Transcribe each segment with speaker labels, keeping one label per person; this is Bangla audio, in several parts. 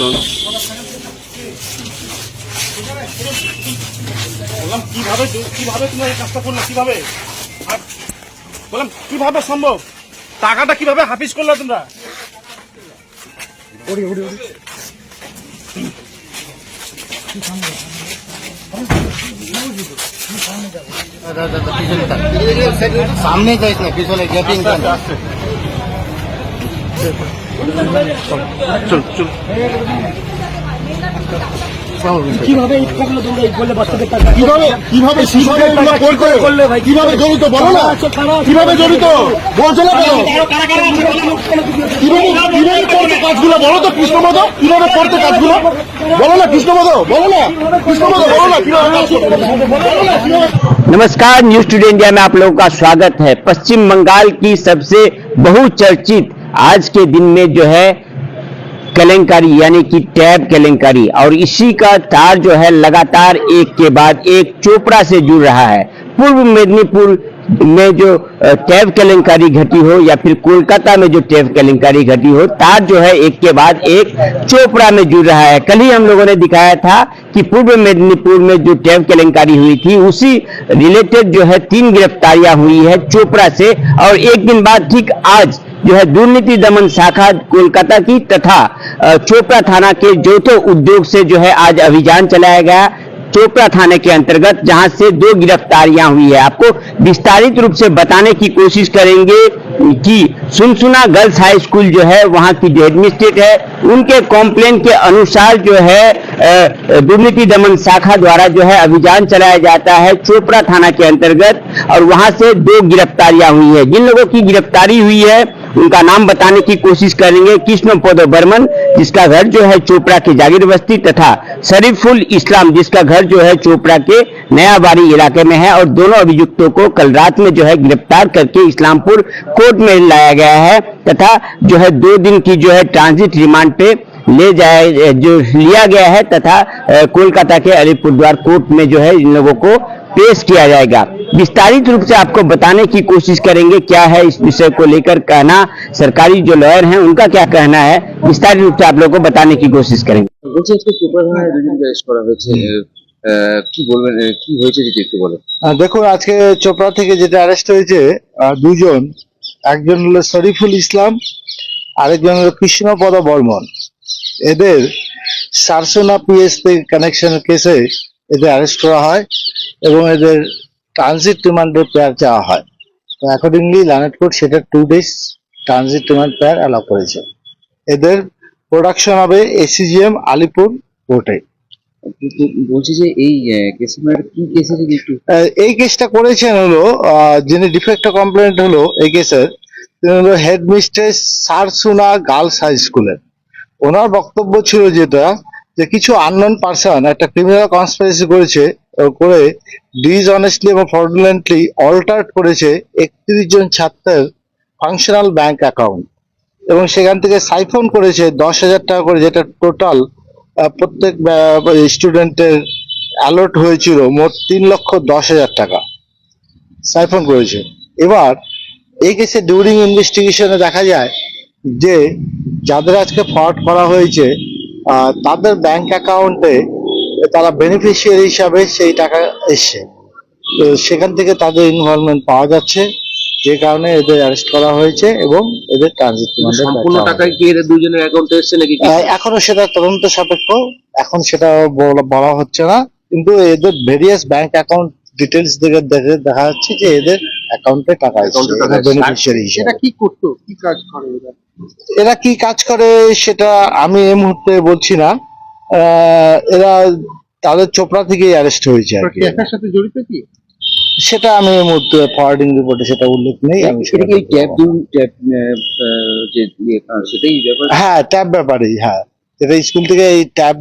Speaker 1: লোকজন
Speaker 2: বললাম কীভাবে কীভাবে তোমরা এই কাজটা করলে? কীভাবে? আর বললাম কীভাবে সম্ভব? টাকাটা কীভাবে হাফিজ করলে তোমরা?
Speaker 3: সামনে যাইস না পিছনে গেটিং
Speaker 1: চল চল
Speaker 4: কিভাবে এই করলে তোমরা এই করলে বাচ্চাদের টাকা
Speaker 2: কিভাবে কিভাবে কিভাবে এগুলো করতে
Speaker 4: করলে ভাই
Speaker 2: কিভাবে জড়িত বলো না কিভাবে জড়িত বলছো না কেন কিভাবে কিভাবে করতে কাজগুলো বলো তো কৃষ্ণপদ কিভাবে করতে কাজগুলো বলো না কৃষ্ণপদ বলো না কৃষ্ণপদ বলো না কিভাবে কাজ করতে? বলো না কিভাবে
Speaker 5: नमस्कार न्यूज टुडे इंडिया में आप लोगों का स्वागत है पश्चिम बंगाल की सबसे बहुचर्चित आज के दिन में जो है केलेंकारी, यानी कि टैब केलेंकारी, और इसी का तार जो है लगातार एक के बाद एक चोपड़ा से जुड़ रहा है। पूर्व मेदिनीपुर में जो टैब केलेंकारी घटी हो, या फिर कोलकाता में जो टैब केलेंकारी घटी हो, तार जो है एक के बाद एक चोपड़ा में जुड़ रहा है। कल ही हम लोगों ने दिखाया था कि पूर्व मेदिनीपुर में जो टैब केलेंकारी हुई थी, उसी रिलेटेड जो है तीन गिरफ्तारियाँ हुई है चोपड़ा से, और एक दिन बाद, ठीक आज जो है दुर्नीति दमन शाखा कोलकाता की तथा चोपड़ा थाना के जोतो उद्योग से जो है आज अभियान चलाया गया। चोपड़ा थाने के अंतर्गत जहाँ से दो गिरफ्तारियाँ हुई है। आपको विस्तारित रूप से बताने की कोशिश करेंगे कि सुनसुना गर्ल्स हाई स्कूल जो है, वहाँ की जो एडमिनिस्ट्रेट है, उनके कॉम्प्लेन के अनुसार जो है दुर्नीति दमन शाखा द्वारा जो है अभियान चलाया जाता है चोपड़ा थाना के अंतर्गत और वहाँ से दो गिरफ्तारियाँ हुई है। जिन लोगों की गिरफ्तारी हुई है उनका नाम बताने की कोशिश करेंगे कृष्ण पद बर्मन जिसका घर जो है चोपड़ा के जागीर बस्ती, तथा शरीफुल इस्लाम, जिसका घर जो है चोपड़ा के नयाबाड़ी इलाके में है, और दोनों अभियुक्तों को कल रात में जो है गिरफ़्तार करके इस्लामपुर कोर्ट में लाया गया है, तथा जो है दो दिन की जो है ट्रांजिट रिमांड पे ले जाए, जो लिया गया है, तथा कोलकाता के अलीपुरद्वार कोर्ट में जो है इन लोगों को पेश किया जाएगा विस्तारित रूप से आपको बताने की कोशिश करेंगे क्या है इस विषय को लेकर कहना सरकारी जो लॉयर हैं उनका क्या कहना है विस्तारित रूप से आप लोगों को बताने की कोशिश करेंगे
Speaker 1: বলছি আজকে চোপড়া থানায় দুজনকে অ্যারেস্ট করা হয়েছে আহ, কি বলবেন আহ, কি হয়েছে যদি একটু বলেন
Speaker 3: আহ, দেখুন আজকে চোপড়া থেকে যেটা অ্যারেস্ট হয়েছে আহ, দুজন একজন হলো শরীফুল ইসলাম আরেকজন হলো কৃষ্ণপদ বর্মন এদের সারসোনা পিএস কানেকশন কেসে এদের অ্যারেস্ট করা হয় এবং এদের ট্রানজিট রিমান্ডের পেয়ার চাওয়া হয়। তো অ্যাকর্ডিংলি লানেট কোর্ট সেটা two days transit remand prayer allow করেছে। এদের প্রোডাকশন হবে এসিজিএম আলিপুর কোর্টে
Speaker 1: বলছি যে এই কি কেসে যদি একটু
Speaker 3: এই কেসটা করেছেন হলো যিনি ডিফেক্ট কমপ্লেন্ট হলো এই কেসের তিনি হলো head mistress Sarsuna girls high স্কুলের ওনার বক্তব্য ছিল যেটা যে কিছু আননোন পার্সন একটা ক্রিমিনাল কনস্পিরেসি করেছে করে ডিসঅনেস্টলি এবং ফ্রডুলেন্টলি অল্টার্ট করেছে একত্রিশ জন ছাত্রের ফাংশনাল ব্যাংক অ্যাকাউন্ট এবং সেখান থেকে সাইফোন করেছে দশ হাজার টাকা করে, যেটা টোটাল প্রত্যেক স্টুডেন্টের অ্যালট হয়েছিল মোট তিন লক্ষ দশ হাজার টাকা। সাইফোন করেছে। এবার, এই কেসে ডিউরিং ইনভেস্টিগেশনে দেখা যায় যে যাদের আজকে ফ্রড করা হয়েছে তাদের ব্যাংক অ্যাকাউন্টে তারা বেনিফিশিয়ারি হিসাবে সেই টাকা এসছে। তো সেখান থেকে তাদের ইনভলভমেন্ট পাওয়া যাচ্ছে যে কারণে এদের অ্যারেস্ট করা হয়েছে এবং এদের ট্রানজিট
Speaker 1: সম্পূর্ণ টাকাই কি এদের দুজনের অ্যাকাউন্টে এসছে নাকি
Speaker 3: এখনও সেটা তদন্ত সাপেক্ষ এখন সেটা বলা- হচ্ছে না। কিন্তু এদের ভেরিয়াস ব্যাংক অ্যাকাউন্ট ডিটেলস দেখে দেখা যাচ্ছে যে এদের অ্যাকাউন্টে টাকা। বেনিফিশিয়ারি হিসেবে।
Speaker 4: কি করতো? কি কাজ করে এরা?
Speaker 3: কি কাজ করে সেটা আমি এই মুহূর্তে বলছি না। আহ, এরা তাদের চোপড়া থেকেই অ্যারেস্ট হয়েছে আর কি।
Speaker 4: সাথে জড়িত কি?
Speaker 3: সেটা আমি এই মুহূর্তে ফরওয়ার্ডিং রিপোর্টে সেটা উল্লেখ নেই আমি
Speaker 1: এটা কি ট্যাব ট্যাব যে ইয়ে, সেটাই ব্যাপার?
Speaker 3: হ্যাঁ ট্যাব ব্যাপারেই হ্যাঁ। যেটা স্কুল থেকে এই ট্যাব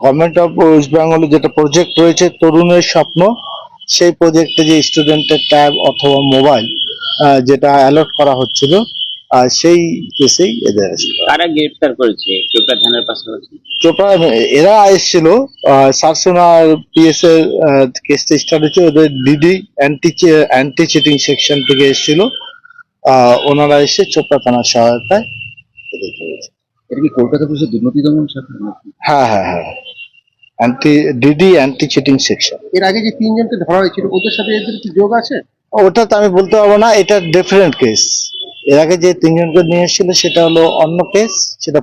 Speaker 3: গভর্নমেন্ট অফ ওয়েস্ট বেঙ্গলে যেটা প্রজেক্ট রয়েছে তরুণের স্বপ্ন সেই প্রজেক্টে যে স্টুডেন্টের ট্যাব অথবা মোবাইল যেটা অ্যালট করা হচ্ছিল আহ, সেই কেসেই এদের কারা
Speaker 5: গ্রেফতার করেছে? চোপড়া থানার পাশাপাশি?
Speaker 3: চোপড়া এরা এসেছিল সারসোনার পিএস এর কেসটা স্টার্ট হচ্ছে ওদের DD anti anti cheating section থেকে এসেছিল। আহ, ওনারা এসে চোপড়া থানার সহায়তায় এদের করেছে।
Speaker 1: এটা কি কলকাতা পুলিশের দুর্নীতি দমন শাখা
Speaker 3: হ্যাঁ হ্যাঁ হ্যাঁ। Anti DD anti cheating section
Speaker 4: এর আগে যে তিনজনকে ধরা হয়েছিল ওদের সাথে এদের কি যোগ আছে?
Speaker 3: ওটা তো আমি বলতে পারব না এটা ডিফারেন্ট কেস এর আগে যে তিনজনকে নিয়ে এসেছিল সেটা হলো অন্য কেস সেটা